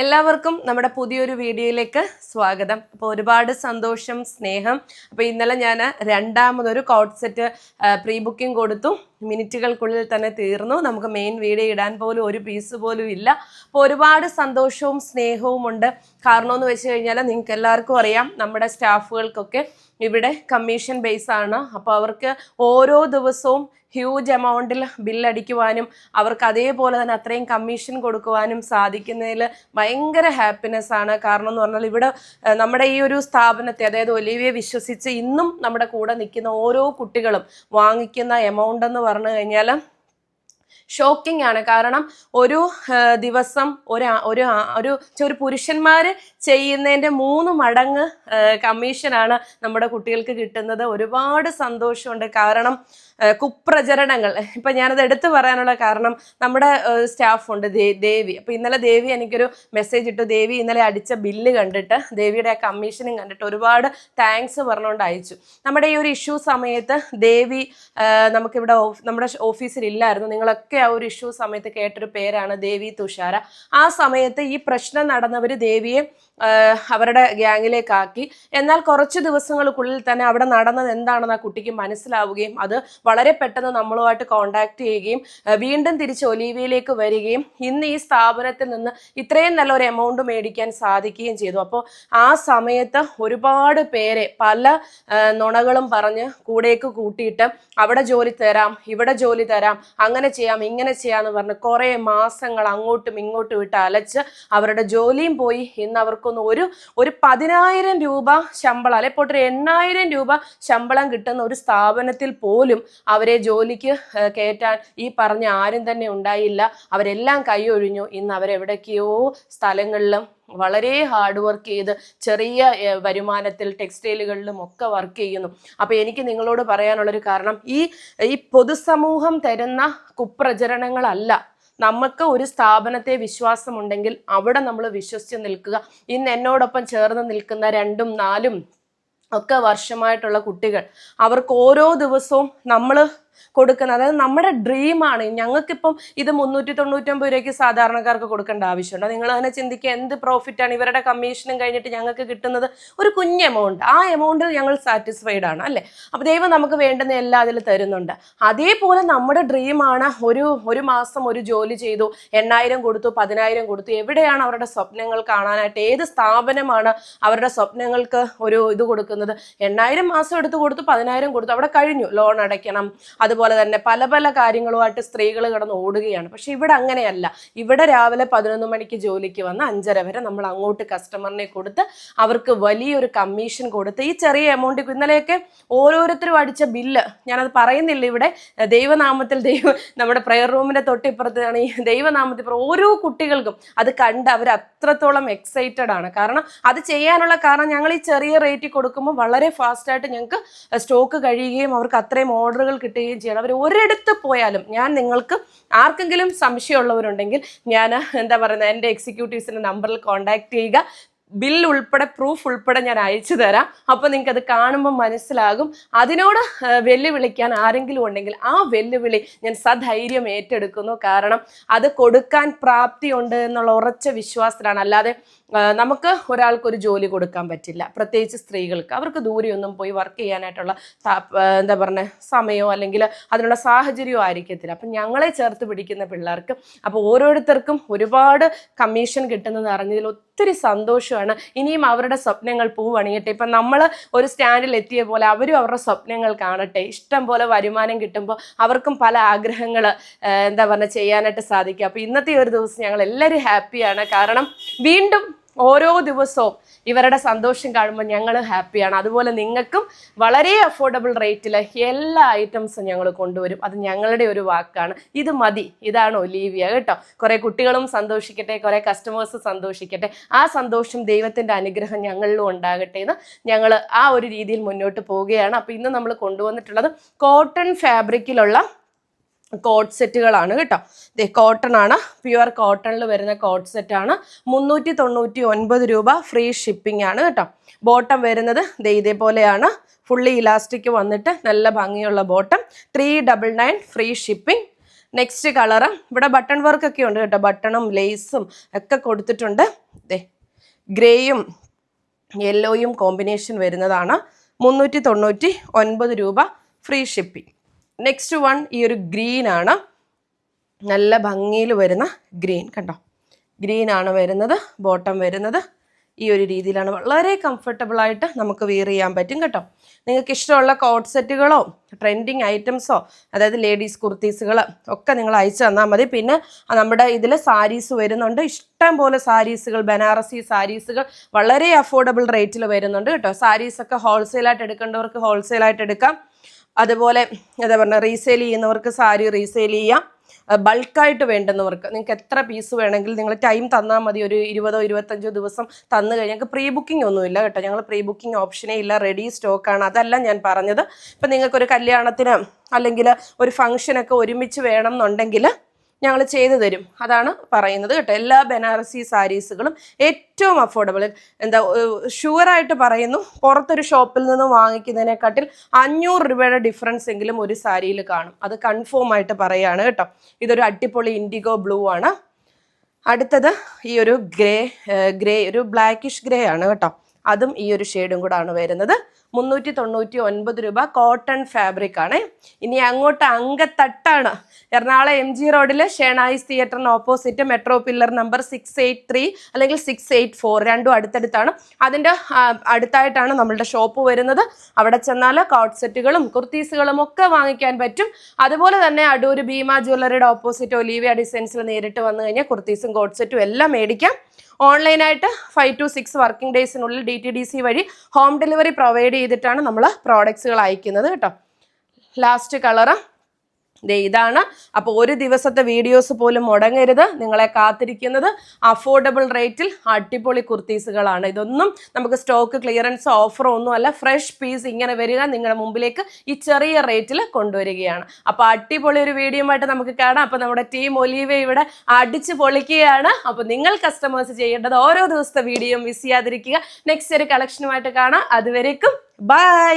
എല്ലാവർക്കും നമ്മുടെ പുതിയൊരു വീഡിയോയിലേക്ക് സ്വാഗതം. അപ്പോൾ ഒരുപാട് സന്തോഷം സ്നേഹം. അപ്പോൾ ഇന്നലെ ഞാൻ രണ്ടാമതൊരു കോട്ട് സെറ്റ് പ്രീ ബുക്കിംഗ് കൊടുത്തു. മിനിറ്റുകൾക്കുള്ളിൽ തന്നെ തീർന്നു. നമുക്ക് മെയിൻ വീഡിയോ ഇടാൻ പോലും ഒരു പീസ് പോലും ഇല്ല. അപ്പോൾ ഒരുപാട് സന്തോഷവും സ്നേഹവും ഉണ്ട്. കാരണം എന്ന് വെച്ച് കഴിഞ്ഞാൽ നിങ്ങൾക്ക് എല്ലാവർക്കും അറിയാം നമ്മുടെ സ്റ്റാഫുകൾക്കൊക്കെ ഇവിടെ കമ്മീഷൻ ബേസ് ആണ്. അപ്പോൾ അവർക്ക് ഓരോ ദിവസവും ഹ്യൂജ് എമൗണ്ടിൽ ബില്ലടിക്കുവാനും അവർക്ക് അതേപോലെ തന്നെ അത്രയും കമ്മീഷൻ കൊടുക്കുവാനും സാധിക്കുന്നതിൽ ഭയങ്കര ഹാപ്പിനെസ് ആണ്. കാരണം എന്ന് പറഞ്ഞാൽ ഇവിടെ നമ്മുടെ ഈ ഒരു സ്ഥാപനത്തെ അതായത് ഒലിവിയെ വിശ്വസിച്ച് ഇന്നും നമ്മുടെ കൂടെ നിൽക്കുന്ന ഓരോ കുട്ടികളും വാങ്ങിക്കുന്ന എമൗണ്ട് എന്ന് പറഞ്ഞു കഴിഞ്ഞാൽ ഷോക്കിംഗ് ആണ്. കാരണം ഒരു ദിവസം ഒരു ഒരു ഒരു പുരുഷന്മാർ ചെയ്യുന്നതിന്റെ മൂന്ന് മടങ്ങ് കമ്മീഷനാണ് നമ്മുടെ കുട്ടികൾക്ക് കിട്ടുന്നത്. ഒരുപാട് സന്തോഷമുണ്ട്. കാരണം കുപ്രചരണങ്ങൾ. ഇപ്പം ഞാനത് എടുത്തു പറയാനുള്ള കാരണം നമ്മുടെ സ്റ്റാഫുണ്ട് ദേവി. അപ്പം ഇന്നലെ ദേവി എനിക്കൊരു മെസ്സേജ് ഇട്ടു. ദേവി ഇന്നലെ അടിച്ച ബില്ല് കണ്ടിട്ട് ദേവിയുടെ ആ കമ്മീഷനും കണ്ടിട്ട് ഒരുപാട് താങ്ക്സ് പറഞ്ഞുകൊണ്ട് അയച്ചു. നമ്മുടെ ഈ ഒരു ഇഷ്യൂ സമയത്ത് ദേവി നമുക്കിവിടെ നമ്മുടെ ഓഫീസിൽ ഇല്ലായിരുന്നു നിങ്ങളൊക്കെ ആ ഒരു ഇഷ്യൂ സമയത്ത് കേട്ടൊരു പേരാണ് ദേവി തുഷാര. ആ സമയത്ത് ഈ പ്രശ്നം നടന്നവർ ദേവിയെ അവരുടെ ഗ്യാങ്ങിലേക്കാക്കി. എന്നാൽ കുറച്ച് ദിവസങ്ങൾക്കുള്ളിൽ തന്നെ അവിടെ നടന്നത് എന്താണെന്ന് ആ കുട്ടിക്ക് മനസ്സിലാവുകയും അത് വളരെ പെട്ടെന്ന് നമ്മളുമായിട്ട് കോണ്ടാക്ട് ചെയ്യുകയും വീണ്ടും തിരിച്ച് ഒലീവിയയിലേക്ക് വരികയും ഇന്ന് ഈ സ്ഥാപനത്തിൽ നിന്ന് ഇത്രയും നല്ലൊരു എമൗണ്ട് മേടിക്കാൻ സാധിക്കുകയും ചെയ്തു. അപ്പോൾ ആ സമയത്ത് ഒരുപാട് പേരെ പല നുണകളും പറഞ്ഞ് കൂടേക്ക് കൂട്ടിയിട്ട് അവിടെ ജോലി തരാം ഇവിടെ ജോലി തരാം അങ്ങനെ ചെയ്യാം ഇങ്ങനെ ചെയ്യാമെന്ന് പറഞ്ഞ് കുറേ മാസങ്ങൾ അങ്ങോട്ടും ഇങ്ങോട്ടും ഇട്ട് അലച്ച് അവരുടെ ജോലിയും പോയി. ഇന്ന് അവർക്കൊന്ന് ഒരു ഒരു പതിനായിരം രൂപ ശമ്പളം അല്ലെ ഇപ്പോൾ ഒരു എണ്ണായിരം രൂപ ശമ്പളം കിട്ടുന്ന ഒരു സ്ഥാപനത്തിൽ പോലും അവരെ ജോലിക്ക് കയറ്റാൻ ഈ പറഞ്ഞ ആരും തന്നെ ഉണ്ടായില്ല. അവരെല്ലാം കൈയൊഴിഞ്ഞു ഇന്ന് അവരെവിടേക്കെയോ സ്ഥലങ്ങളിലും വളരെ ഹാർഡ് വർക്ക് ചെയ്ത് ചെറിയ വരുമാനത്തിൽ ടെക്സ്റ്റൈലുകളിലും ഒക്കെ വർക്ക് ചെയ്യുന്നു. അപ്പോൾ എനിക്ക് നിങ്ങളോട് പറയാനുള്ളൊരു കാരണം ഈ ഈ പൊതുസമൂഹം തരുന്ന കുപ്രചരണങ്ങളല്ല. നമുക്ക് ഒരു സ്ഥാപനത്തെ വിശ്വാസമുണ്ടെങ്കിൽ അവിടെ നമ്മൾ വിശ്വസിച്ച് നിൽക്കുക. ഇന്ന് എന്നോടൊപ്പം ചേർന്ന് നിൽക്കുന്ന രണ്ടും നാലും ഒക്കെ വർഷമായിട്ടുള്ള കുട്ടികൾ. അവർക്ക് ഓരോ ദിവസവും നമ്മൾ കൊടുക്കുന്ന അതായത് നമ്മുടെ ഡ്രീമാണ് ഞങ്ങൾക്കിപ്പം ഇത് മുന്നൂറ്റി തൊണ്ണൂറ്റൊമ്പത് രൂപയ്ക്ക് സാധാരണക്കാർക്ക് കൊടുക്കേണ്ട ആവശ്യമുണ്ട്. നിങ്ങൾ അങ്ങനെ ചിന്തിക്കുക എന്ത് പ്രോഫിറ്റാണ് ഇവരുടെ കമ്മീഷനും കഴിഞ്ഞിട്ട് ഞങ്ങൾക്ക് കിട്ടുന്നത് ഒരു കുഞ്ഞ് എമൗണ്ട് ആ എമൗണ്ടിൽ ഞങ്ങൾ സാറ്റിസ്ഫൈഡ് ആണ് അല്ലേ? അപ്പോൾ ദൈവം നമുക്ക് വേണ്ടുന്ന എല്ലാം അതിൽ തരുന്നുണ്ട്. അതേപോലെ നമ്മുടെ ഡ്രീമാണ് ഒരു ഒരു മാസം ഒരു ജോലി ചെയ്തു എണ്ണായിരം കൊടുത്തു പതിനായിരം കൊടുത്തു. എവിടെയാണ് അവരുടെ സ്വപ്നങ്ങൾ കാണാനായിട്ട്? ഏത് സ്ഥാപനമാണ് അവരുടെ സ്വപ്നങ്ങൾക്ക് ഒരു ഇത് കൊടുക്കുന്നത്? എണ്ണായിരം മാസം എടുത്ത് കൊടുത്തു പതിനായിരം കൊടുത്തു. അവിടെ കഴിഞ്ഞു. ലോൺ അടയ്ക്കണം. അതുപോലെ തന്നെ പല പല കാര്യങ്ങളുമായിട്ട് സ്ത്രീകൾ കിടന്ന് ഓടുകയാണ്. പക്ഷെ ഇവിടെ അങ്ങനെയല്ല. ഇവിടെ രാവിലെ പതിനൊന്ന് മണിക്ക് ജോലിക്ക് വന്ന് അഞ്ചര വരെ നമ്മൾ അങ്ങോട്ട് കസ്റ്റമറിനെ കൊടുത്ത് അവർക്ക് വലിയൊരു കമ്മീഷൻ കൊടുത്ത് ഈ ചെറിയ എമൗണ്ട് ഇന്നലെയൊക്കെ ഓരോരുത്തരും അടിച്ച ബില്ല് ഞാനത് പറയുന്നില്ല ഇവിടെ. ദൈവനാമത്തിൽ ദൈവ നമ്മുടെ പ്രെയർ റൂമിന്റെ തൊട്ടിപ്പുറത്താണ് ഈ ദൈവനാമത്തിൽ ഓരോ കുട്ടികൾക്കും അത് കണ്ട് അവർ അത്രത്തോളം എക്സൈറ്റഡ് ആണ്. കാരണം അത് ചെയ്യാനുള്ള കാരണം ഞങ്ങൾ ഈ ചെറിയ റേറ്റിൽ കൊടുക്കുമ്പോൾ വളരെ ഫാസ്റ്റായിട്ട് ഞങ്ങൾക്ക് സ്റ്റോക്ക് കഴിയുകയും അവർക്ക് അത്രയും ഓർഡറുകൾ കിട്ടുകയും ചെയ്യണം. അവർ ഒരിടത്ത് പോയാലും ഞാൻ നിങ്ങൾക്ക് ആർക്കെങ്കിലും സംശയമുള്ളവരുണ്ടെങ്കിൽ ഞാൻ എന്താ പറയുന്നത് എന്റെ എക്സിക്യൂട്ടീവ്സിന്റെ നമ്പറിൽ കോൺടാക്ട് ചെയ്യുക. ബിൽ ഉൾപ്പെടെ പ്രൂഫ് ഉൾപ്പെടെ ഞാൻ അയച്ചു തരാം. അപ്പോൾ നിങ്ങൾക്ക് അത് കാണുമ്പോൾ മനസ്സിലാകും. അതിനോട് വെല്ലുവിളിക്കാൻ ആരെങ്കിലും ഉണ്ടെങ്കിൽ ആ വെല്ലുവിളി ഞാൻ സധൈര്യം ഏറ്റെടുക്കുന്നു. കാരണം അത് കൊടുക്കാൻ പ്രാപ്തിയുണ്ട് എന്നുള്ള ഉറച്ച വിശ്വാസത്തിലാണ്. അല്ലാതെ നമുക്ക് ഒരാൾക്കൊരു ജോലി കൊടുക്കാൻ പറ്റില്ല. പ്രത്യേകിച്ച് സ്ത്രീകൾക്ക്. അവർക്ക് ദൂരെയൊന്നും പോയി വർക്ക് ചെയ്യാനായിട്ടുള്ള എന്താ പറയുക സമയമോ അല്ലെങ്കിൽ അതിനുള്ള സാഹചര്യമോ ആയിരിക്കത്തില്ല. അപ്പം ഞങ്ങളെ ചേർത്ത് പിടിക്കുന്ന പിള്ളേർക്ക് അപ്പോൾ ഓരോരുത്തർക്കും ഒരുപാട് കമ്മീഷൻ കിട്ടുന്നത് അറിഞ്ഞതിൽ ഒത്തിരി സന്തോഷമാണ് ഇനിയും അവരുടെ സ്വപ്നങ്ങൾ പൂവണിയട്ടെ ഇപ്പം നമ്മൾ ഒരു സ്റ്റാൻഡിൽ എത്തിയ പോലെ അവരും അവരുടെ സ്വപ്നങ്ങൾ കാണട്ടെ. ഇഷ്ടം പോലെ വരുമാനം കിട്ടുമ്പോൾ അവർക്കും പല ആഗ്രഹങ്ങൾ എന്താ പറയുക ചെയ്യാനായിട്ട് സാധിക്കും. അപ്പോൾ ഇന്നത്തെ ഒരു ദിവസം ഞങ്ങൾ എല്ലാവരും ഹാപ്പിയാണ്. കാരണം വീണ്ടും ഓരോ ദിവസവും ഇവരുടെ സന്തോഷം കാണുമ്പോൾ ഞങ്ങൾ ഹാപ്പിയാണ്. അതുപോലെ നിങ്ങൾക്കും വളരെ അഫോർഡബിൾ റേറ്റിൽ എല്ലാ ഐറ്റംസും ഞങ്ങൾ കൊണ്ടുവരും. അത് ഞങ്ങളുടെ ഒരു വാക്കാണ്. ഇത് മതി. ഇതാണ് ഒലീവിയ. കേട്ടോ? കുറേ കുട്ടികളും സന്തോഷിക്കട്ടെ കുറേ കസ്റ്റമേഴ്സ് സന്തോഷിക്കട്ടെ. ആ സന്തോഷം ദൈവത്തിന്റെ അനുഗ്രഹം ഞങ്ങളിലും ഉണ്ടാകട്ടെ എന്ന് ഞങ്ങൾ ആ ഒരു രീതിയിൽ മുന്നോട്ട് പോവുകയാണ്. അപ്പോൾ ഇന്ന് നമ്മൾ കൊണ്ടുവന്നിട്ടുള്ളത് കോട്ടൺ ഫാബ്രിക്കിലുള്ള കോട്ട് സെറ്റുകളാണ് കേട്ടോ. ദേ കോട്ടൺ ആണ്. പ്യുവർ കോട്ടണിൽ വരുന്ന കോട്ട് സെറ്റാണ് മുന്നൂറ്റി തൊണ്ണൂറ്റി ഒൻപത് രൂപ ഫ്രീ ഷിപ്പിംഗ് ആണ് കേട്ടോ. ബോട്ടം വരുന്നത് ദേ ഇതേപോലെയാണ്. ഫുള്ളി ഇലാസ്റ്റിക് വന്നിട്ട് നല്ല ഭംഗിയുള്ള bottom three double nine free shipping next colour ഇവിടെ ബട്ടൺ വർക്ക് ഒക്കെ ഉണ്ട് കേട്ടോ. ബട്ടണും ലേസും ഒക്കെ കൊടുത്തിട്ടുണ്ട്. ദേ ഗ്രേയും യെല്ലോയും കോമ്പിനേഷൻ വരുന്നതാണ് മുന്നൂറ്റി തൊണ്ണൂറ്റി ഒൻപത് രൂപ ഫ്രീ ഷിപ്പിംഗ് നെക്സ്റ്റ് വൺ ഈ ഒരു ഗ്രീൻ ആണ്. നല്ല ഭംഗിയിൽ വരുന്ന ഗ്രീൻ കണ്ടോ? ഗ്രീൻ ആണ് വരുന്നത് ബോട്ടം വരുന്നത്. ഈ ഒരു രീതിയിലാണ് വളരെ കംഫർട്ടബിൾ ആയിട്ട് നമുക്ക് വെയർ ചെയ്യാൻ പറ്റും കേട്ടോ. നിങ്ങൾക്ക് ഇഷ്ടമുള്ള കോട്ട് സെറ്റുകളോ ട്രെൻഡിങ് ഐറ്റംസോ അതായത് ലേഡീസ് കുർത്തീസുകൾ ഒക്കെ നിങ്ങൾ അയച്ചു തന്നാൽ മതി. പിന്നെ നമ്മുടെ ഇതിൽ സാരീസ് വരുന്നുണ്ട്. ഇഷ്ടം പോലെ സാരീസുകൾ ബനാറസി സാരീസുകൾ വളരെ അഫോർഡബിൾ റേറ്റിൽ വരുന്നുണ്ട് കേട്ടോ. സാരീസൊക്കെ ഹോൾസെയിലായിട്ട് എടുക്കേണ്ടവർക്ക് ഹോൾസെയിലായിട്ട് എടുക്കാം. അതുപോലെ എന്താ പറയുക റീസെയിൽ ചെയ്യുന്നവർക്ക് സാരി റീസെയിൽ ചെയ്യാം. ബൾക്കായിട്ട് വേണ്ടുന്നവർക്ക്. നിങ്ങൾക്ക് എത്ര പീസ് വേണമെങ്കിൽ നിങ്ങൾ ടൈം തന്നാൽ മതി. ഒരു ഇരുപതോ ഇരുപത്തഞ്ചോ ദിവസം തന്നു കഴിഞ്ഞാൽ ഞങ്ങൾക്ക് പ്രീ ബുക്കിംഗ് ഒന്നുമില്ല കേട്ടോ. ഞങ്ങൾ പ്രീ ബുക്കിംഗ് ഓപ്ഷനേ ഇല്ല റെഡി സ്റ്റോക്കാണ് അതല്ല ഞാൻ പറഞ്ഞത്. ഇപ്പം നിങ്ങൾക്കൊരു കല്യാണത്തിന് അല്ലെങ്കിൽ ഒരു ഫംഗ്ഷനൊക്കെ ഒരുമിച്ച് വേണം എന്നുണ്ടെങ്കിൽ ഞങ്ങൾ ചെയ്തു തരും. അതാണ് പറയുന്നത് കേട്ടോ. എല്ലാ ബനാറസി സാരീസുകളും ഏറ്റവും അഫോർഡബിൾ എന്താ ഷുവറായിട്ട് പറയുന്നു പുറത്തൊരു ഷോപ്പിൽ നിന്ന് വാങ്ങിക്കുന്നതിനെക്കാട്ടിൽ അഞ്ഞൂറ് രൂപയുടെ ഡിഫറൻസ് എങ്കിലും ഒരു സാരിയിൽ കാണും. അത് കൺഫേം ആയിട്ട് പറയുകയാണ് കേട്ടോ. ഇതൊരു അടിപൊളി ഇൻഡിഗോ ബ്ലൂ ആണ്. അടുത്തത് ഈ ഒരു ഗ്രേ ഗ്രേ ഒരു ബ്ലാക്കിഷ് ഗ്രേ ആണ് കേട്ടോ. അതും ഈ ഒരു ഷെയ്ഡും കൂടാണ് വരുന്നത്. മുന്നൂറ്റി തൊണ്ണൂറ്റി ഒൻപത് രൂപ കോട്ടൺ ഫാബ്രിക് ആണ് ഇനി അങ്ങോട്ട് അങ്കത്തട്ടാണ് എറണാകുളം എം ജി റോഡിൽ Shenoys തിയേറ്ററിന് opposite metro pillar number six eight three അല്ലെങ്കിൽ സിക്സ് എയ്റ്റ് ഫോർ രണ്ടും അടുത്തടുത്താണ്. അതിന്റെ അടുത്തായിട്ടാണ് നമ്മളുടെ ഷോപ്പ് വരുന്നത്. അവിടെ ചെന്നാൽ കോട്ട് സെറ്റുകളും കുർത്തീസുകളും ഒക്കെ വാങ്ങിക്കാൻ പറ്റും. അതുപോലെ തന്നെ അടൂർ ഭീമ ജ്വല്ലറിയുടെ ഓപ്പോസിറ്റ് ഒലീവിയ ഡിസൈൻസിൽ നേരിട്ട് വന്നു കഴിഞ്ഞാൽ കുർത്തീസും കോട്ട് സെറ്റും എല്ലാം മേടിക്കാം. ഓൺലൈനായിട്ട് ഫൈവ് ടു സിക്സ് വർക്കിംഗ് ഡേയ്സിനുള്ളിൽ ഡി ടി ഡി സി വഴി ഹോം ഡെലിവറി പ്രൊവൈഡ് ചെയ്തിട്ടാണ് നമ്മൾ പ്രോഡക്ട്സുകൾ അയക്കുന്നത് കേട്ടോ. ലാസ്റ്റ് കളറ് ദേ ഇതാണ്. അപ്പോൾ ഒരു ദിവസത്തെ വീഡിയോസ് പോലും മുടങ്ങരുത്. നിങ്ങളെ കാത്തിരിക്കുന്നത് അഫോർഡബിൾ റേറ്റിൽ അടിപൊളി കുർത്തീസുകളാണ്. ഇതൊന്നും നമുക്ക് സ്റ്റോക്ക് ക്ലിയറൻസ് ഓഫറോ ഒന്നുമല്ല ഫ്രഷ് പീസ് ഇങ്ങനെ വരിക നിങ്ങളുടെ മുമ്പിലേക്ക് ഈ ചെറിയ റേറ്റിൽ കൊണ്ടുവരികയാണ്. അപ്പോൾ അടിപൊളി ഒരു വീഡിയോ ആയിട്ട് നമുക്ക് കാണാം. അപ്പോൾ നമ്മുടെ ടീം ഒലീവ ഇവിടെ അടിച്ച് പൊളിക്കുകയാണ്. അപ്പോൾ നിങ്ങൾ കസ്റ്റമേഴ്സ് ചെയ്യേണ്ടത് ഓരോ ദിവസത്തെ വീഡിയോ മിസ് ചെയ്യാതിരിക്കുക. നെക്സ്റ്റ് ഒരു കളക്ഷനുമായിട്ട് കാണാം. അതുവരേക്കും ബൈ